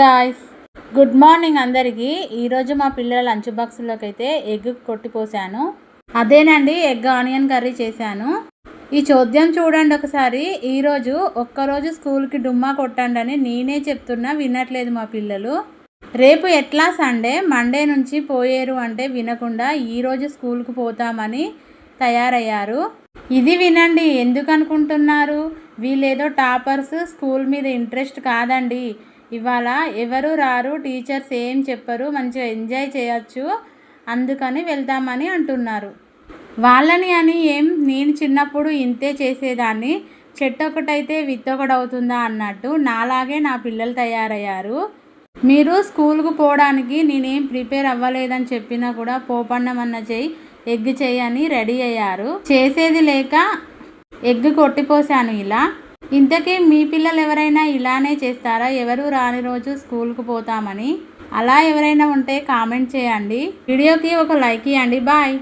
Guys good morning అందరికీ. ఈరోజు మా పిల్లల లంచ్ బాక్స్లోకి అయితే ఎగ్ కొట్టిపోసాను అదేనండి ఎగ్ ఆనియన్ కర్రీ చేశాను. ఈ చోద్యం చూడండి ఒకసారి. ఈరోజు ఒక్కరోజు స్కూల్కి డుమ్మా కొట్టండి అని నేనే చెప్తున్నా వినట్లేదు మా పిల్లలు. రేపు ఎట్లా సండే? మండే నుంచి పోయేరు అంటే వినకుండా ఈరోజు స్కూల్కి పోతామని తయారయ్యారు. ఇది వినండి ఎందుకు అనుకుంటున్నారు? వీళ్ళేదో టాపర్స్ స్కూల్ మీద ఇంట్రెస్ట్ కాదండి. ఇవాళ ఎవరు రారు టీచర్స్ ఏం చెప్పరు మంచిగా ఎంజాయ్ చేయొచ్చు అందుకని వెళ్దామని అంటున్నారు. వాళ్ళని అని ఏం? నేను చిన్నప్పుడు ఇంతే చేసేదాన్ని. చెట్టు ఒకటైతే విత్తొకటి అవుతుందా అన్నట్టు నాలాగే నా పిల్లలు తయారయ్యారు. మీరు స్కూల్కు పోవడానికి నేనేం ప్రిపేర్ అవ్వలేదని చెప్పినా కూడా పోపన్నమన్న చెయ్యి. ఎగ్ చేయని రెడీ అయ్యారు. చేసేది లేక ఎగ్ కొట్టిపోసాను ఇలా. ఇంతకీ మీ పిల్లలు ఎవరైనా ఇలానే చేస్తారా? ఎవరు రాని రోజు స్కూల్కు పోతామని. అలా ఎవరైనా ఉంటే కామెంట్ చేయండి. వీడియోకి ఒక లైక్ ఇవ్వండి బాయ్.